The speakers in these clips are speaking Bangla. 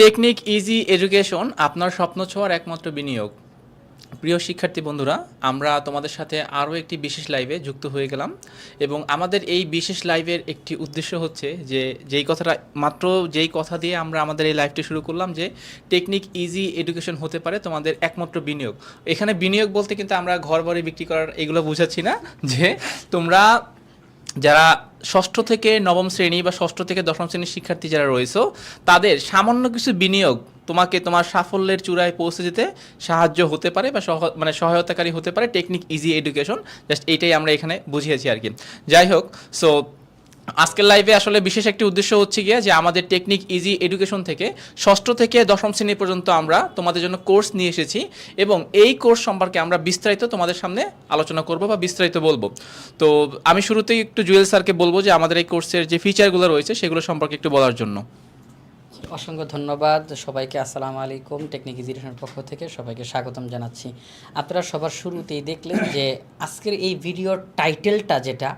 টেকনিক, ইজি এডুকেশন আপনার স্বপ্ন ছোঁয়ার একমাত্র বিনিয়োগ। প্রিয় শিক্ষার্থী বন্ধুরা, আমরা তোমাদের সাথে আরও একটি বিশেষ লাইভে যুক্ত হয়ে গেলাম এবং আমাদের এই বিশেষ লাইভের একটি উদ্দেশ্য হচ্ছে যে যেই কথাটা, মাত্র যেই কথা দিয়ে আমরা আমাদের এই লাইভটি শুরু করলাম যে টেকনিক, ইজি এডুকেশন হতে পারে তোমাদের একমাত্র বিনিয়োগ। এখানে বিনিয়োগ বলতে কিন্তু আমরা ঘর বিক্রি করার এগুলো বোঝাচ্ছি না যে তোমরা যারা ষষ্ঠ থেকে নবম শ্রেণি বা ষষ্ঠ থেকে দশম শ্রেণির শিক্ষার্থী যারা রয়েছে, তাদের সামান্য কিছু বিনিয়োগ তোমাকে তোমার সাফল্যের চূড়ায় পৌঁছে যেতে সাহায্য হতে পারে বা মানে সহায়তাকারী হতে পারে টেকনিক ইজি এডুকেশন জাস্ট এইটাই আমরা এখানে বুঝিয়েছি আর কি। যাই হোক সো আজকের লাইভে আসলে বিশেষ একটি উদ্দেশ্য হচ্ছে গিয়ে যে আমাদের টেকনিক ইজি এডুকেশন থেকে ষষ্ঠ থেকে দশম শ্রেণি পর্যন্ত আমরা তোমাদের জন্য কোর্স নিয়ে এসেছি এবং এই কোর্স সম্পর্কে আমরা বিস্তারিত তোমাদের সামনে আলোচনা করব বা বিস্তারিত বলব। তো আমি শুরুতেই একটু জুয়েল স্যারকে বলব যে আমাদের এই কোর্সের যে ফিচারগুলো রয়েছে সেগুলো সম্পর্কে একটু বলার জন্য। অসংখ্য ধন্যবাদ সবাইকে, আসসালামু আলাইকুম টেকনিক এডুকেশনের পক্ষ থেকে সবাইকে স্বাগতম জানাচ্ছি। আপনারা সবার শুরুতেই দেখলেন যে আজকের এই ভিডিওর টাইটেলটা যেটা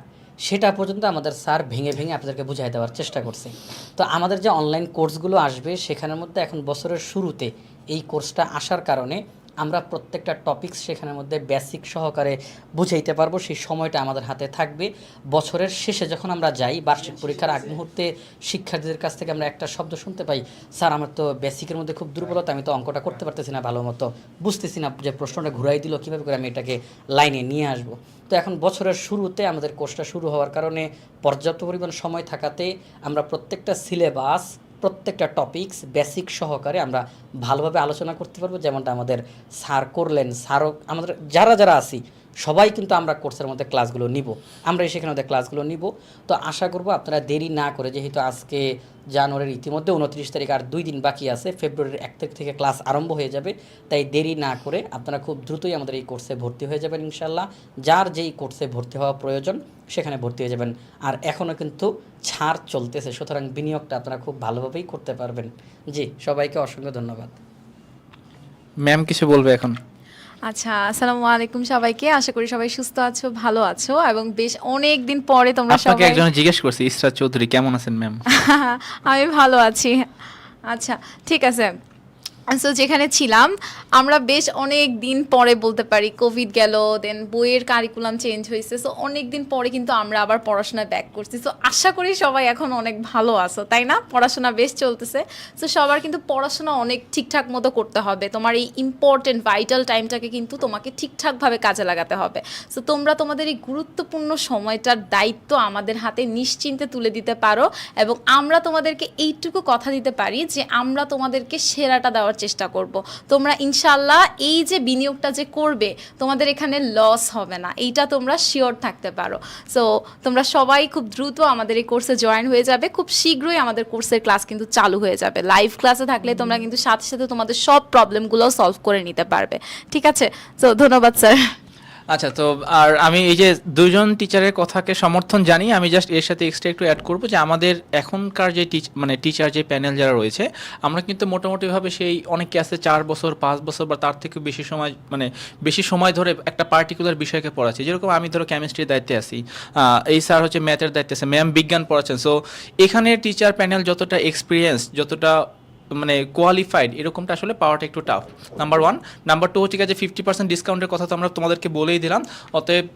সেটা পর্যন্ত আমাদের স্যার ভেঙে ভেঙে আপনাদেরকে বুঝাই দেওয়ার চেষ্টা করছে। তো আমাদের যে অনলাইন কোর্সগুলো আসবে, সেখানের মধ্যে এখন বছরের শুরুতে এই কোর্সটা আসার কারণে আমরা প্রত্যেকটা টপিকস সেখানের মধ্যে বেসিক সহকারে বুঝাইতে পারব, সেই সময়টা আমাদের হাতে থাকবে। বছরের শেষে যখন আমরা যাই, বার্ষিক পরীক্ষার আগ মুহূর্তে শিক্ষার্থীদের কাছ থেকে আমরা একটা শব্দ শুনতে পাই, স্যার, আমার তো বেসিকের মধ্যে খুব দুর্বলতা, আমি তো অঙ্কটা করতে পারতেছি না ভালো মতো। বুঝতেছি না যে প্রশ্নটা ঘুরাই দিল, কীভাবে করে আমি এটাকে লাইনে নিয়ে আসব। তো এখন বছরের শুরুতে আমাদের কোর্সটা শুরু হওয়ার কারণে পর্যাপ্ত পরিমাণ সময় থাকাতে আমরা প্রত্যেকটা সিলেবাস প্রত্যেকটা টপিকস বেসিক সহকারে আমরা ভালোভাবে আলোচনা করতে পারব। যেমনটা আমাদের স্যার করলেন স্যারও আমাদের, যারা যারা আছি সবাই কিন্তু আমরা কোর্সের মধ্যে ক্লাসগুলো নিব। আমরা সেখানে মধ্যে ক্লাসগুলো নিব। তো আশা করব আপনারা দেরি না করে, যেহেতু আজকে জানুয়ারির ইতিমধ্যে উনত্রিশ তারিখ আর দুই দিন বাকি আছে, ফেব্রুয়ারির এক তারিখ থেকে ক্লাস আরম্ভ হয়ে যাবে। তাই দেরি না করে আপনারা খুব দ্রুতই আমাদের এই কোর্সে ভর্তি হয়ে যাবেন ইনশাল্লাহ যার যেই কোর্সে ভর্তি হওয়া প্রয়োজন, সেখানে ভর্তি হয়ে যাবেন। আর এখনও কিন্তু ছাড় চলতেছে, সুতরাং বিনিয়োগটা আপনারা খুব ভালোভাবেই করতে পারবেন। জি, সবাইকে অসংখ্য ধন্যবাদ। ম্যাম কিছু বলবে এখন? আচ্ছা আসসালামু আলাইকুম সবাইকে। আশা করি সবাই সুস্থ আছো ভালো আছো এবং বেশ অনেক দিন পরে তোমরা সবাই আপনাকে একজন জিজ্ঞেস করছি ইসরা চৌধুরী কেমন আছেন ম্যাম? আমি ভালো আছি। আচ্ছা ঠিক আছে। সো যেখানে ছিলাম, আমরা বেশ অনেক দিন পরে বলতে পারি কোভিড গেল দেন বইয়ের কারিকুলাম চেঞ্জ হয়েছে সো অনেক দিন পরে কিন্তু আমরা আবার পড়াশোনায় ব্যাক করছি। সো আশা করি সবাই এখন অনেক ভালো আছো, তাই না? পড়াশোনা বেশ চলতেছে। সো সবার কিন্তু পড়াশোনা অনেক ঠিকঠাক মতো করতে হবে। তোমার এই ইম্পর্টেন্ট ভাইটাল টাইমটাকে কিন্তু তোমাকে ঠিকঠাকভাবে কাজে লাগাতে হবে। সো তোমরা তোমাদের এই গুরুত্বপূর্ণ সময়টার দায়িত্ব আমাদের হাতে নিশ্চিন্তে তুলে দিতে পারো এবং আমরা তোমাদেরকে এইটুকু কথা দিতে পারি যে আমরা তোমাদেরকে সেরাটা দেওয়ার চেষ্টা করব। তোমরা ইনশাল্লাহ এই যে বিনিয়োগটা যে করবে, তোমাদের এখানে লস হবে না। এইটা তোমরা শিওর থাকতে পারো। সো তোমরা সবাই খুব দ্রুত আমাদের এই কোর্সে জয়েন হয়ে যাবে। খুব শীঘ্রই আমাদের কোর্সের ক্লাস কিন্তু চালু হয়ে যাবে। লাইভ ক্লাসে থাকলে তোমরা কিন্তু সাথে সাথে তোমাদের সব প্রবলেমগুলো সলভ করে নিতে পারবে। ঠিক আছে? তো ধন্যবাদ স্যার আচ্ছা তো আর আমি এই যে দুজন টিচারের কথাকে সমর্থন জানি, আমি জাস্ট এর সাথে এক্সট্রা একটু অ্যাড করব যে আমাদের এখনকার যে টিচ মানে টিচার যে প্যানেল যারা রয়েছে, আমরা কিন্তু মোটামুটিভাবে সেই অনেকে আছে চার বছর, পাঁচ বছর বা তার থেকেও বেশি সময় মানে বেশি সময় ধরে একটা পার্টিকুলার বিষয়কে পড়াচ্ছি। যেরকম আমি ধরো কেমিস্ট্রির দায়িত্বে আছি এই স্যার হচ্ছে ম্যাথের দায়িত্বে আছে ম্যাম বিজ্ঞান পড়াচ্ছেন। সো এখানে টিচার প্যানেল যতটা এক্সপিরিয়েন্স যতটা মানে কোয়ালিফাইড এরকমটা আসলে পাওয়াটা একটু tough number one number two হচ্ছে গেছে ফিফটি পার্সেন্ট ডিসকাউন্টের কথা তো আমরা তোমাদেরকে বলেই দিলাম। অতএব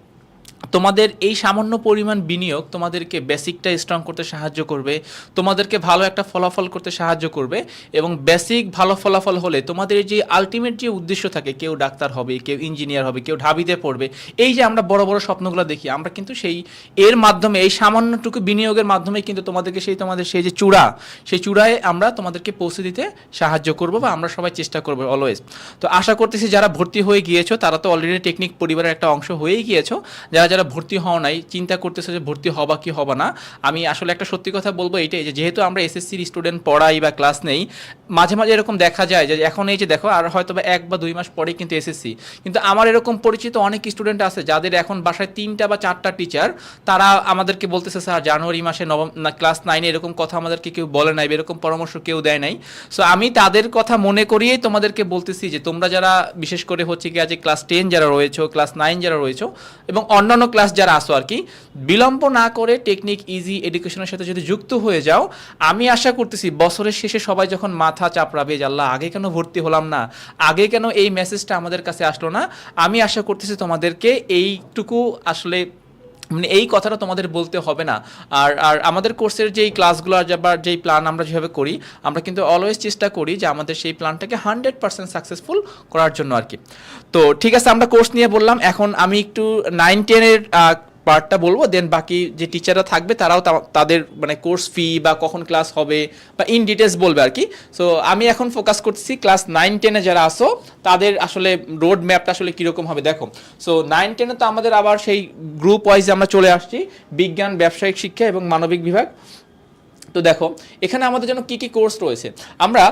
তোমাদের এই সামান্য পরিমাণ বিনিয়োগ তোমাদেরকে বেসিকটা স্ট্রং করতে সাহায্য করবে, তোমাদেরকে ভালো একটা ফলাফল করতে সাহায্য করবে এবং বেসিক ভালো ফলাফল হলে তোমাদের যে আলটিমেট যে উদ্দেশ্য থাকে, কেউ ডাক্তার হবে, কেউ ইঞ্জিনিয়ার হবে, কেউ ঢাবিতে পড়বে, এই যে আমরা বড় বড় স্বপ্নগুলো দেখি, আমরা কিন্তু সেই এর মাধ্যমে, এই সামান্যটুকু বিনিয়োগের মাধ্যমে কিন্তু তোমাদেরকে সেই তোমাদের সেই যে চূড়া, সেই চূড়ায় আমরা তোমাদেরকে পৌঁছে দিতে সাহায্য করব বা আমরা সবাই চেষ্টা করব অলওয়েজ তো আশা করতেছি যারা ভর্তি হয়ে গিয়েছো, তারা তো অলরেডি টেকনিক পরিবারের একটা অংশ হয়েই গিয়েছো যারা যারা ভর্তি হওয়া নাই, চিন্তা করতেছে যে ভর্তি হবা কি হবা না, আমি আসলে একটা সত্যি কথা বলব এটাই যে যেহেতু আমরা এসএসসির স্টুডেন্ট পড়াই বা ক্লাস নেই, মাঝে মাঝে এরকম দেখা যায় যে এখন এই যে দেখো, আর হয়তো বা এক বা দুই মাস পরেই কিন্তু এসএসসি কিন্তু আমার এরকম পরিচিত অনেক স্টুডেন্ট আছে যাদের এখন বাসায় তিনটা বা চারটা টিচার তারা আমাদেরকে বলতেছে, স্যার, জানুয়ারি মাসে নবম, না ক্লাস নাইনে এরকম কথা আমাদেরকে কেউ বলে নাই এরকম পরামর্শ কেউ দেয় নাই। সো আমি তাদের কথা মনে করিয়েই তোমাদেরকে বলতেছি যে তোমরা যারা, বিশেষ করে হচ্ছে কি আজ ক্লাস টেন যারা রয়েছো ক্লাস নাইন যারা রয়েছো, এবং অন্যান্য ক্লাস যারা আসো আর কি, বিলম্ব না করে টেকনিক ইজি এডুকেশনের সাথে যদি যুক্ত হয়ে যাও, আমি আশা করতেছি বছরের শেষে সবাই যখন মাথা চাপড়াবে যে আল্লাহ, আগে কেন ভর্তি হলাম না? আগে কেন এই মেসেজটা আমাদের কাছে আসলো না? আমি আশা করতেছি তোমাদেরকে এইটুকু আসলে মানে এই কথাটা তোমাদের বলতে হবে না। আর আর আমাদের কোর্সের যেই ক্লাসগুলো বা যেই প্ল্যান আমরা যেভাবে করি, আমরা কিন্তু অলওয়েজ চেষ্টা করি যে আমাদের সেই প্ল্যানটাকে হান্ড্রেড পার্সেন্ট সাকসেসফুল করার জন্য আর কি। তো ঠিক আছে, আমরা কোর্স নিয়ে বললাম। এখন আমি একটু নাইন টেনের পার্টটা বলব দেন বাকি যে টিচাররা থাকবে, তারাও তাদের মানে কোর্স ফি বা কখন ক্লাস হবে বা ইন ডিটেলস বলবে আর কি। সো আমি এখন ফোকাস করছি ক্লাস নাইন টেনে যারা আসো তাদের আসলে রোড ম্যাপটা আসলে কীরকম হবে, দেখো। সো নাইন টেনে তো আমাদের আবার সেই গ্রুপ ওয়াইজ আমরা চলে আসছি, বিজ্ঞান, ব্যবসায়িক শিক্ষা এবং মানবিক বিভাগ। তো দেখো, এখানে আমাদের জন্য কি কি কোর্স রয়েছে? আমরা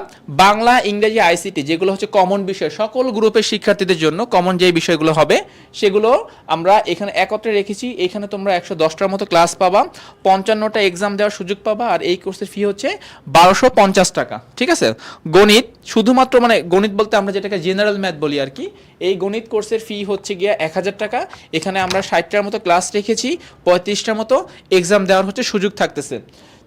বাংলা, ইংরেজি আইসিটি যেগুলো হচ্ছে কমন বিষয়, সকল গ্রুপের শিক্ষার্থীদের জন্য কমন যে বিষয়গুলো হবে, সেগুলো আমরা এখানে একত্রে রেখেছি। এখানে তোমরা একশো দশটার মতো ক্লাস পাবা, পঞ্চান্নটা এক্সাম দেওয়ার সুযোগ পাবা, আর এই কোর্সের ফি হচ্ছে বারোশো পঞ্চাশ টাকা। ঠিক আছে? গণিত, শুধুমাত্র মানে গণিত বলতে আমরা যেটাকে জেনারেল ম্যাথ বলি আর কি, এই গণিত কোর্সের ফি হচ্ছে গিয়ে এক হাজার টাকা। এখানে আমরা ষাটটার মতো ক্লাস রেখেছি পঁয়ত্রিশটার মতো এক্সাম দেওয়ার হচ্ছে সুযোগ থাকতেছে।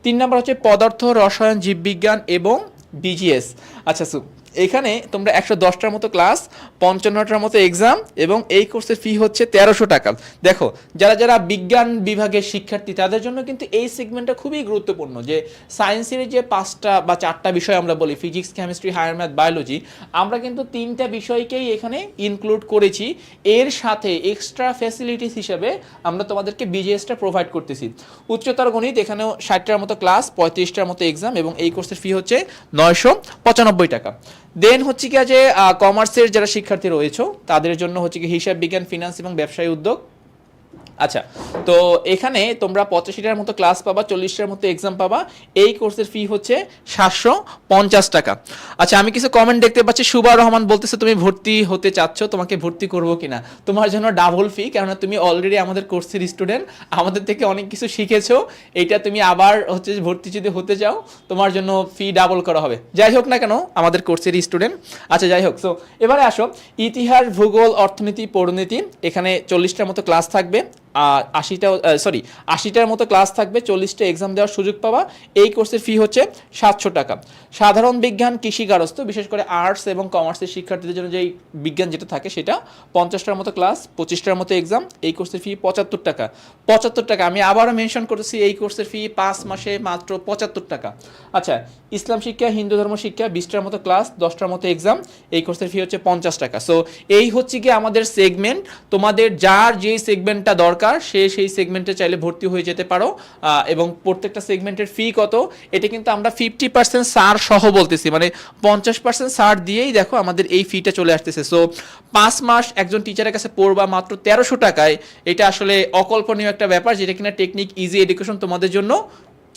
তিন নম্বর হচ্ছে পদার্থ রসায়ন জীববিজ্ঞান এবং বিজিএস আচ্ছা সু এখানে তোমরা একশো দশটার মতো ক্লাস পঞ্চান্নটার মতো এক্সাম এবং এই কোর্সের ফি হচ্ছে তেরোশো টাকা। দেখো, যারা যারা বিজ্ঞান বিভাগের শিক্ষার্থী, তাদের জন্য কিন্তু এই সেগমেন্টটা খুবই গুরুত্বপূর্ণ যে সায়েন্সের যে পাঁচটা বা চারটা বিষয় আমরা বলি physics chemistry higher math biology আমরা কিন্তু তিনটা বিষয়কেই এখানে ইনক্লুড করেছি। এর সাথে এক্সট্রা ফ্যাসিলিটিস হিসেবে আমরা তোমাদেরকে বিজিএসটা প্রোভাইড করতেছি। উচ্চতর গণিত, এখানেও ষাটটার মতো ক্লাস পঁয়ত্রিশটার মতো এক্সাম এবং এই কোর্সের ফি হচ্ছে নয়শো পঁচানব্বই টাকা। দেন হচ্ছে কি যে কমার্সের যারা শিক্ষার্থী রয়েছে, তাদের জন্য হচ্ছে কি হিসাব বিজ্ঞান ফিনান্স এবং ব্যবসায়ী উদ্যোগ। আচ্ছা তো এখানে তোমরা পঁচাশিটার মতো ক্লাস পাবা, চল্লিশটার মতো এক্সাম পাবা। এই কোর্সের ফি হচ্ছে সাতশো পঞ্চাশ টাকা। আচ্ছা আমি কিছু কমেন্ট দেখতে পাচ্ছি। সুবা রহমান বলতেছে, তুমি ভর্তি হতে চাচ্ছ, তোমাকে ভর্তি করব কিনা? তোমার জন্য ডাবল ফি কেননা তুমি অলরেডি আমাদের কোর্সের স্টুডেন্ট আমাদের থেকে অনেক কিছু শিখেছো। এইটা তুমি আবার হচ্ছে ভর্তি যদি হতে চাও, তোমার জন্য ফি ডাবল করা হবে। যাই হোক না কেন, আমাদের কোর্সের স্টুডেন্ট আচ্ছা যাই হোক সো এবারে আসো। ইতিহাস, ভূগোল, অর্থনীতি, পরিণতি। এখানে চল্লিশটার মতো ক্লাস থাকবে। আশিটা সরি আশিটার মতো ক্লাস থাকবে, চল্লিশটা এক্সাম দেওয়ার সুযোগ পাওয়া এই কোর্সের ফি হচ্ছে সাতশো টাকা। সাধারণ বিজ্ঞান, কৃষি গারস্থ, বিশেষ করে আর্টস এবং কমার্সের শিক্ষার্থীদের জন্য যেই বিজ্ঞান যেটা থাকে সেটা পঞ্চাশটার মতো ক্লাস পঁচিশটার মতো এক্সাম এই কোর্সের ফি পঁচাত্তর টাকা। পঁচাত্তর টাকা, আমি আবারও মেনশন করেছি এই কোর্সের ফি পাঁচ মাসে মাত্র পঁচাত্তর টাকা। আচ্ছা ইসলাম শিক্ষা, হিন্দু ধর্ম শিক্ষা, বিশটার মতো ক্লাস দশটার মতো এক্সাম এই কোর্সের ফি হচ্ছে পঞ্চাশ টাকা। সো এই হচ্ছে কি আমাদের সেগমেন্ট তোমাদের যার যেই সেগমেন্টটা দরকার সে সেই সেগমেন্টে চাইলে ভর্তি হয়ে যেতে পারো। এবং প্রত্যেকটা সেগমেন্টের ফি কত? এটা কিন্তু আমরা ফিফটি পার্সেন্ট সার সহ বলতেছি। মানে পঞ্চাশ পার্সেন্ট সার দিয়েই দেখো আমাদের এই ফিটা চলে আসতেছে। সো পাঁচ মাস একজন টিচারের কাছে পড়বা মাত্র তেরোশো টাকায়, এটা আসলে অকল্পনীয় একটা ব্যাপার, যেটা কিনা টেকনিক ইজি এডুকেশন তোমাদের জন্য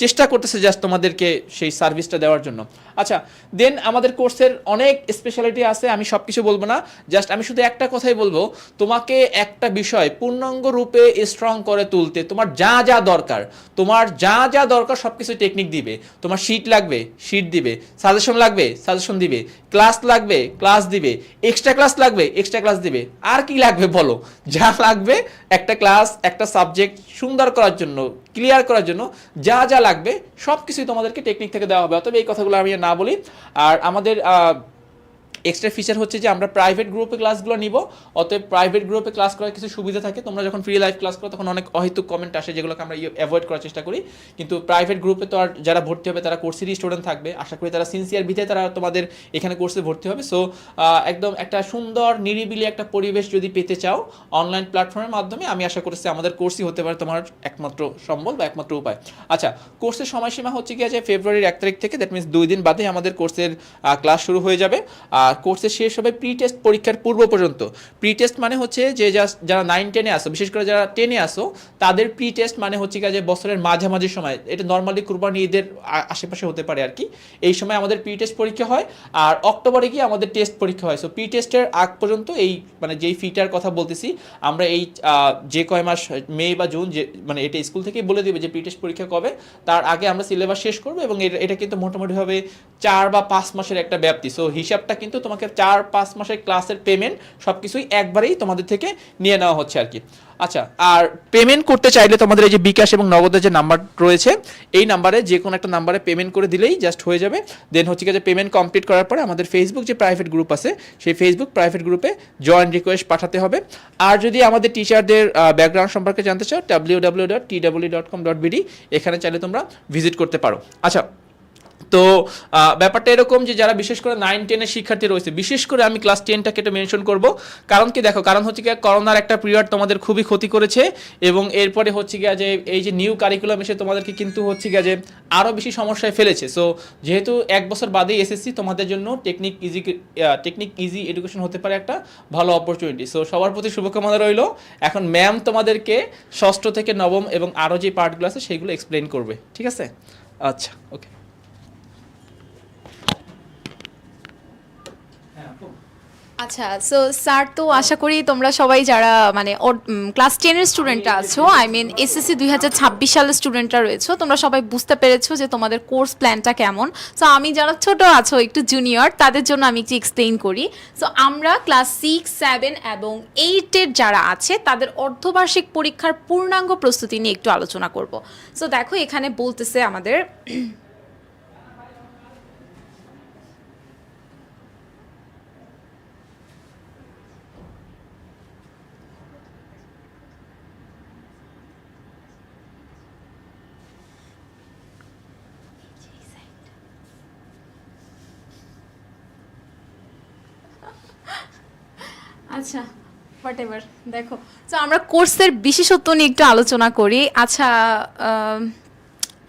চেষ্টা করতেছে জাস্ট তোমাদেরকে সেই সার্ভিসটা দেওয়ার জন্য। আচ্ছা দেন আমাদের কোর্সের অনেক স্পেশালিটি আছে, আমি সব কিছু বলব না। জাস্ট আমি শুধু একটা কথাই বলব, তোমাকে একটা বিষয় পূর্ণাঙ্গ রূপে স্ট্রং করে তুলতে তোমার যা যা দরকার, তোমার যা যা দরকার সব কিছু টেকনিক দিবে। তোমার শিট লাগবে শিট দিবে সাজেশন লাগবে সাজেশন দিবে ক্লাস লাগবে ক্লাস দিবে এক্সট্রা ক্লাস লাগবে এক্সট্রা ক্লাস দিবে, আর কি লাগবে বলো? যা লাগবে, একটা ক্লাস একটা সাবজেক্ট সুন্দর করার জন্য ক্লিয়ার করার জন্য যা যা লাগবে সব কিছুই তোমাদেরকে টেকনিক থেকে দেওয়া হবে। অতএব এই কথাগুলো আমি না বলি। আর আমাদের এক্সট্রা ফিচার হচ্ছে যে আমরা প্রাইভেট গ্রুপে ক্লাসগুলো নিব। অতএব প্রাইভেট গ্রুপে ক্লাস করার কিছু সুবিধা থাকে। তোমরা যখন ফ্রি লাইভ ক্লাস করো, তখন অনেক অহেতুক কমেন্ট আসে যেগুলোকে আমরা অ্যাভয়েড করার চেষ্টা করি। কিন্তু প্রাইভেট গ্রুপে তো আর যারা ভর্তি হবে, তারা কোর্সেরই স্টুডেন্ট থাকবে। আশা করি তারা সিনসিয়ার ভিতরে তারা তোমাদের এখানে কোর্সে ভর্তি হবে। সো একদম একটা সুন্দর, নিরিবিলি একটা পরিবেশ যদি পেতে চাও অনলাইন প্ল্যাটফর্মের মাধ্যমে, আমি আশা করছি আমাদের কোর্সই হতে পারে তোমার একমাত্র সম্বল বা একমাত্র উপায়। আচ্ছা কোর্সের সময়সীমা হচ্ছে কি আছে ফেব্রুয়ারির এক তারিখ থেকে দ্যাট মিনস দুই দিন বাদে আমাদের কোর্সের ক্লাস শুরু হয়ে যাবে। আর কোর্সের শেষ হবে প্রি টেস্ট পরীক্ষার পূর্ব পর্যন্ত। প্রি টেস্ট মানে হচ্ছে যে just যারা নাইন টেনে আসো বিশেষ করে যারা টেনে আসো তাদের প্রি টেস্ট মানে হচ্ছে কি যে বছরের মাঝামাঝি সময়, এটা নর্মালি কুরবানি ঈদের আশেপাশে হতে পারে আর কি। এই সময় আমাদের প্রি টেস্ট পরীক্ষা হয় আর অক্টোবরে গিয়ে আমাদের টেস্ট পরীক্ষা হয়। সো প্রি টেস্টের আগ পর্যন্ত এই মানে যেই ফিটার কথা বলতেছি, আমরা এই যে কয় মাস, মে বা জুন যে মানে এটা স্কুল থেকেই বলে দিবে যে প্রি টেস্ট পরীক্ষা কবে। তার আগে আমরা সিলেবাস শেষ করব এবং এটা কিন্তু মোটামুটিভাবে চার বা পাঁচ মাসের একটা ব্যাপ্তি। সো হিসাবটা কিন্তু তোমাকে চার, পাঁচ মাসের ক্লাসের পেমেন্ট সব কিছুই একবারেই তোমাদের থেকে নিয়ে নেওয়া হচ্ছে আর কি। আচ্ছা আর পেমেন্ট করতে চাইলে তোমাদের এই যে বিকাশ এবং নগদের যে নাম্বার রয়েছে, এই নাম্বারে যে কোনো একটা নাম্বারে পেমেন্ট করে দিলেই জাস্ট হয়ে যাবে। দেন হচ্ছে কি যে পেমেন্ট কমপ্লিট করার পরে আমাদের ফেসবুক যে প্রাইভেট গ্রুপ আছে, সেই ফেসবুক প্রাইভেট গ্রুপে জয়েন রিকোয়েস্ট পাঠাতে হবে। আর যদি আমাদের টিচারদের ব্যাকগ্রাউন্ড সম্পর্কে জানতে চাও W W dot T W dot com dot BD এখানে চাইলে তোমরা ভিজিট করতে পারো। আচ্ছা তো ব্যাপারটা এরকম যে যারা বিশেষ করে নাইন টেনের শিক্ষার্থী রয়েছে, বিশেষ করে আমি ক্লাস টেনটাকে একটু মেনশন করব। কারণ কি দেখো, কারণ হচ্ছে গিয়ে করোনার একটা পিরিয়ড তোমাদের খুবই ক্ষতি করেছে এবং এরপরে হচ্ছে গিয়া যে এই যে নিউ কারিকুলাম এসে তোমাদেরকে কিন্তু হচ্ছে গিয়া যে আরও বেশি সমস্যায় ফেলেছে। সো যেহেতু এক বছর বাদেই এসএসসি, তোমাদের জন্য technique easy technique easy education হতে পারে একটা ভালো অপরচুনিটি সো সবার প্রতি শুভকামনা রইল। এখন ম্যাম তোমাদেরকে ষষ্ঠ থেকে নবম এবং আরও যে পার্টগুলো আছে, সেগুলো এক্সপ্লেন করবে। ঠিক আছে? আচ্ছা ওকে আচ্ছা সো স্যার তো আশা করি তোমরা সবাই যারা মানে ক্লাস টেনের স্টুডেন্টরা আছো আই মিন এসএসসি দুই হাজার ছাব্বিশ সালের স্টুডেন্টরা রয়েছো, তোমরা সবাই বুঝতে পেরেছ যে তোমাদের কোর্স প্ল্যানটা কেমন। সো আমি যারা ছোট আছো, একটু জুনিয়র তাদের জন্য আমি একটু এক্সপ্লেইন করি। সো আমরা ক্লাস সিক্স সেভেন এবং এইটের যারা আছে, তাদের অর্ধবার্ষিক পরীক্ষার পূর্ণাঙ্গ প্রস্তুতি নিয়ে একটু আলোচনা করব। সো দেখো, এখানে বলতেছে আমাদের আচ্ছা হোয়াট দেখো। তো আমরা কোর্সের বিশেষত্ব নিয়ে একটু আলোচনা করি। আচ্ছা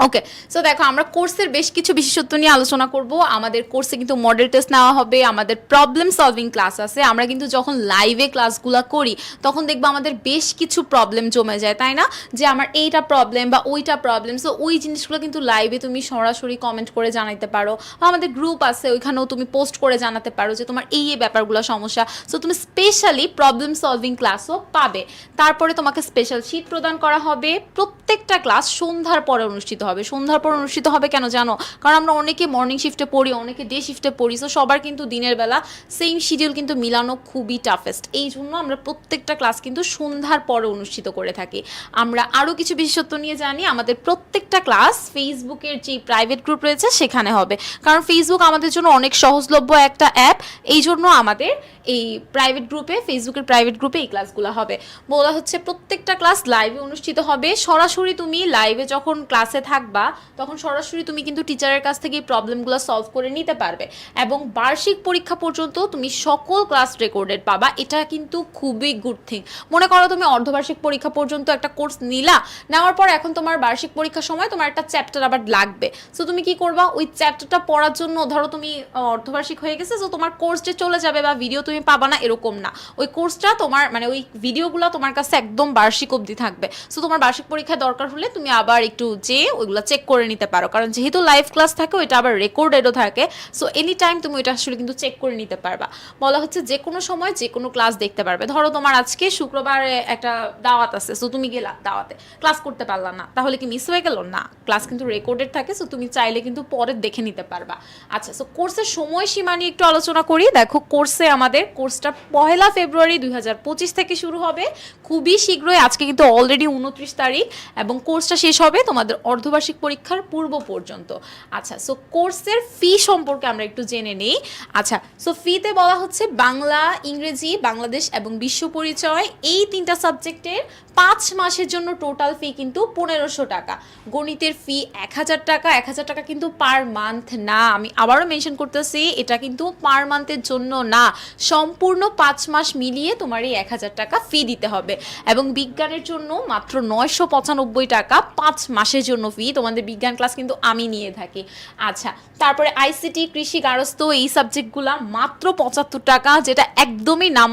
ওকে সো দেখো, আমরা কোর্সের বেশ কিছু বিশেষত্ব নিয়ে আলোচনা করব। আমাদের কোর্সে কিন্তু মডেল টেস্ট নেওয়া হবে, আমাদের প্রবলেম সলভিং ক্লাস আছে। আমরা কিন্তু যখন লাইভে ক্লাসগুলো করি, তখন দেখব আমাদের বেশ কিছু প্রবলেম জমে যায়, তাই না? যে আমার এইটা প্রবলেম বা ওইটা প্রবলেম সো ওই জিনিসগুলো কিন্তু লাইভে তুমি সরাসরি কমেন্ট করে জানাইতে পারো। বা আমাদের গ্রুপ আছে, ওইখানেও তুমি পোস্ট করে জানাতে পারো যে তোমার এই এই ব্যাপারগুলো সমস্যা। সো তুমি স্পেশালি প্রবলেম সলভিং ক্লাসও পাবে। তারপরে তোমাকে স্পেশাল শিট প্রদান করা হবে। প্রত্যেকটা ক্লাস সন্ধ্যার পরে অনুষ্ঠিত হবে। সন্ধ্যার পর অনুষ্ঠিত হবে কেন জানো? কারণ আমরা অনেকে মর্নিং শিফটে পড়ি, অনেকে ডে শিফটে পড়ি সো সবার কিন্তু দিনের বেলা সেম শিডিউল কিন্তু মিলানো খুবই টাফেস্ট এই জন্য আমরা প্রত্যেকটা ক্লাস কিন্তু সন্ধ্যার পরে অনুষ্ঠিত করে থাকি। আমরা আরও কিছু বিশেষত্ব নিয়ে জানি, আমাদের প্রত্যেকটা ক্লাস ফেসবুকের যে প্রাইভেট গ্রুপ রয়েছে সেখানে হবে। কারণ ফেসবুক আমাদের জন্য অনেক সহজলভ্য একটা অ্যাপ এই জন্য আমাদের এই প্রাইভেট গ্রুপে ফেসবুকের প্রাইভেট গ্রুপে এই ক্লাসগুলো হবে। বলা হচ্ছে প্রত্যেকটা ক্লাস লাইভে অনুষ্ঠিত হবে। সরাসরি তুমি লাইভে যখন ক্লাসে থাকবা, তখন সরাসরি তুমি কিন্তু টিচারের কাছ থেকে এই প্রবলেমগুলো সলভ করে নিতে পারবে। এবং বার্ষিক পরীক্ষা পর্যন্ত তুমি সকল ক্লাস রেকর্ডেড পাবা, এটা কিন্তু খুবই গুড থিং মনে করো তুমি অর্ধবার্ষিক পরীক্ষা পর্যন্ত একটা কোর্স নিলা, নেওয়ার পর এখন তোমার বার্ষিক পরীক্ষার সময় তোমার একটা চ্যাপ্টার আবার লাগবে। সো তুমি কি করবা? ওই চ্যাপ্টারটা পড়ার জন্য, ধরো তুমি অর্ধবার্ষিক হয়ে গেছে সো তোমার কোর্স যে চলে যাবে বা ভিডিও তুমি পাবা না, এরকম না। ওই কোর্সটা তোমার মানে ওই ভিডিওগুলো তোমার কাছে একদম বার্ষিক অবধি থাকবে। সো তোমার বার্ষিক পরীক্ষায় দরকার হলে তুমি আবার একটু যেয়ে ওইগুলো চেক করে নিতে পারো। কারণ যেহেতু লাইভ ক্লাস থাকে, ওইটা আবার রেকর্ডেডও থাকে। সো এনি টাইম তুমি ওইটা আসলে কিন্তু চেক করে নিতে পারবা। বলা হচ্ছে যে কোনো সময় যে কোনো ক্লাস দেখতে পারবে। ধরো তোমার আজকে শুক্রবারে একটা দাওয়াত আছে সো তুমি গেলা দাওয়াতে। ক্লাস করতে পারলা না, তাহলে কি মিস হয়ে গেল? না ক্লাস কিন্তু রেকর্ডেড থাকে সো তুমি চাইলে কিন্তু পরে দেখে নিতে পারবা। আচ্ছা সো কোর্সের সময়সীমা নিয়ে একটু আলোচনা করি। দেখো কোর্সে আমাদের কোর্সটা পহেলা ফেব্রুয়ারি দুই হাজার পঁচিশ থেকে শুরু হবে। খুবই শীঘ্রই, আজকে কিন্তু অলরেডি উনত্রিশ তারিখ, এবং কোর্সটা শেষ হবে তোমাদের অর্ধবার্ষিক পরীক্ষার পূর্ব পর্যন্ত। আচ্ছা সো কোর্সের ফি সম্পর্কে আমরা একটু জেনে নিই। আচ্ছা সো ফিতে বলা হচ্ছে বাংলা, ইংরেজি, বাংলাদেশ এবং বিশ্ব পরিচয়, এই তিনটা সাবজেক্টের পাঁচ মাসের জন্য টোটাল ফি কিন্তু পনেরোশো টাকা। গণিতের ফি এক হাজার টাকা, এক হাজার টাকা কিন্তু পার মান্থ না। আমি আবারও মেনশন করতেছি, এটা কিন্তু পার মান্থের জন্য না। সম্পূর্ণ পাঁচ মাস মিলিয়ে তোমার এই এক হাজার টাকা ফি দিতে হবে। এবং বিজ্ঞানের জন্য মাত্র নয়শো পঁচানব্বই টাকা পাঁচ মাসের জন্য ফি তোমাদের বিজ্ঞান ক্লাস কিন্তু আমি নিয়ে থাকি। আচ্ছা তারপরে আইসিটি কৃষি গারস্থ, এই সাবজেক্টগুলা মাত্র পঁচাত্তর টাকা, যেটা একদমই নাম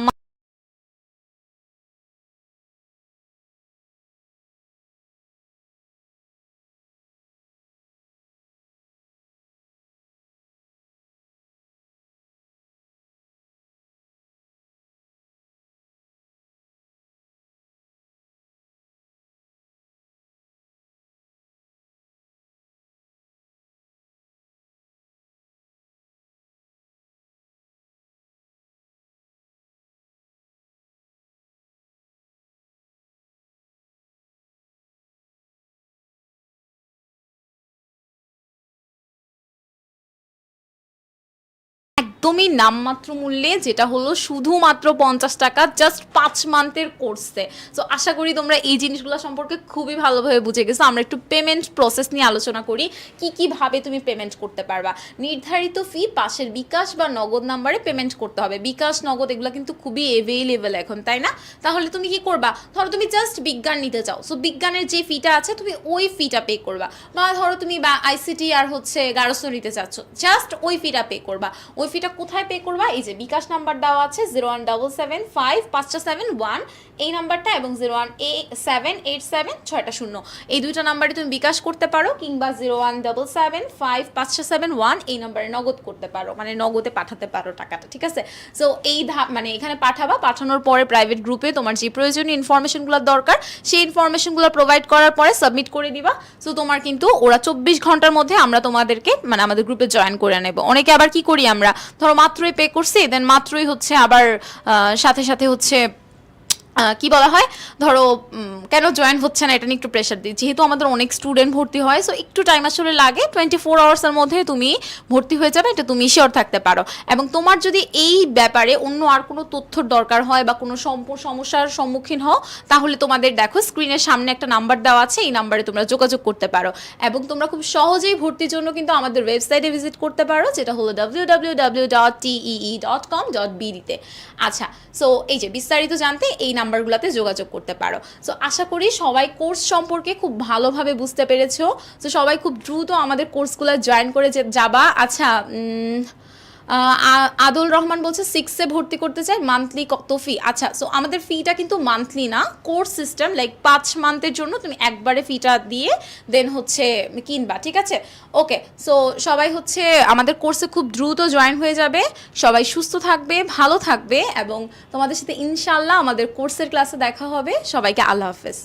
একদমই নামমাত্র মূল্যে, যেটা হলো শুধুমাত্র পঞ্চাশ টাকা জাস্ট পাঁচ মান্থের কোর্সে সো আশা করি তোমরা এই জিনিসগুলো সম্পর্কে খুবই ভালোভাবে বুঝে গেছো। আমরা একটু পেমেন্ট প্রসেস নিয়ে আলোচনা করি, কি কীভাবে তুমি পেমেন্ট করতে পারবা। নির্ধারিত ফি পাশের বিকাশ বা নগদ নাম্বারে পেমেন্ট করতে হবে। বিকাশ, নগদ এগুলো কিন্তু খুবই অ্যাভেলেবেল এখন, তাই না? তাহলে তুমি কি করবা? ধরো তুমি জাস্ট বিজ্ঞান নিতে চাও। সো বিজ্ঞানের যে ফিটা আছে, তুমি ওই ফিটা পে করবা। বা ধরো তুমি বা আইসিটি আর হচ্ছে গারস্থ নিতে চাচ্ছ জাস্ট ওই ফিটা পে করবা। ওই ফিটা কোথায় পে করবা? এই যে বিকাশ নাম্বার দেওয়া আছে zero one double seven five পাঁচটা সেভেন ওয়ান এই নাম্বারটা এবং জিরো ওয়ান এ সেভেন এইট সেভেন ছয়টা শূন্য। এই দুইটা নাম্বারে তুমি বিকাশ করতে পারো কিংবা zero one double seven five পাঁচটা সেভেন ওয়ান এই নাম্বারে নগদ করতে পারো। মানে নগদে পাঠাতে পারো টাকাটা, ঠিক আছে? সো এই ধাপ মানে এখানে পাঠাবা। পাঠানোর পরে প্রাইভেট গ্রুপে তোমার যে প্রয়োজনীয় ইনফরমেশনগুলো দরকার, সেই ইনফরমেশনগুলো প্রোভাইড করার পরে সাবমিট করে দিবা। সো তোমার কিন্তু ওরা চব্বিশ ঘণ্টার মধ্যে আমরা তোমাদেরকে মানে আমাদের গ্রুপে জয়েন করে নেব। অনেকে আবার কি করি আমরা? ধরো মাত্রই পে করছি দেন মাত্রই হচ্ছে আবার সাথে সাথে হচ্ছে কি বলা হয়? ধরো কেন জয়েন হচ্ছে না? এটা নিয়ে একটু প্রেশার দিই। যেহেতু আমাদের অনেক স্টুডেন্ট ভর্তি হয় সো একটু টাইম আসলে লাগে। টোয়েন্টি ফোর আওয়ার্সের মধ্যে তুমি ভর্তি হয়ে যাবে, এটা তুমি শিওর থাকতে পারো। এবং তোমার যদি এই ব্যাপারে অন্য আর কোনো তথ্যর দরকার হয় বা কোনো সমস্যার সম্মুখীন হও, তাহলে তোমাদের দেখো স্ক্রিনের সামনে একটা নাম্বার দেওয়া আছে, এই নাম্বারে তোমরা যোগাযোগ করতে পারো। এবং তোমরা খুব সহজেই ভর্তির জন্য কিন্তু আমাদের ওয়েবসাইটে ভিজিট করতে পারো, যেটা হলো W W W dot T E dot com dot বিডিতে আচ্ছা সো এই যে বিস্তারিত জানতে, এই নাম্বারগুলোতে যোগাযোগ করতে পারো। সো আশা করি সবাই কোর্স সম্পর্কে খুব ভালোভাবে বুঝতে পেরেছ। তো সবাই খুব দ্রুত আমাদের কোর্সগুলো জয়েন করে যাবা। আচ্ছা আদুল রহমান বলছে সিক্সে ভর্তি করতে চাই মান্থলি কত ফি আচ্ছা সো আমাদের ফিটা কিন্তু মান্থলি না কোর্স সিস্টেম লাইক পাঁচ মান্থের জন্য তুমি একবারে ফিটা দিয়ে দেন হচ্ছে কিনবা, ঠিক আছে? ওকে সো সবাই হচ্ছে, আমাদের কোর্সে খুব দ্রুত জয়েন হয়ে যাবে, সবাই সুস্থ থাকবে, ভালো থাকবে, এবং তোমাদের সাথে ইনশাল্লাহ আমাদের কোর্সের ক্লাসে দেখা হবে। সবাইকে আল্লাহ হাফেজ।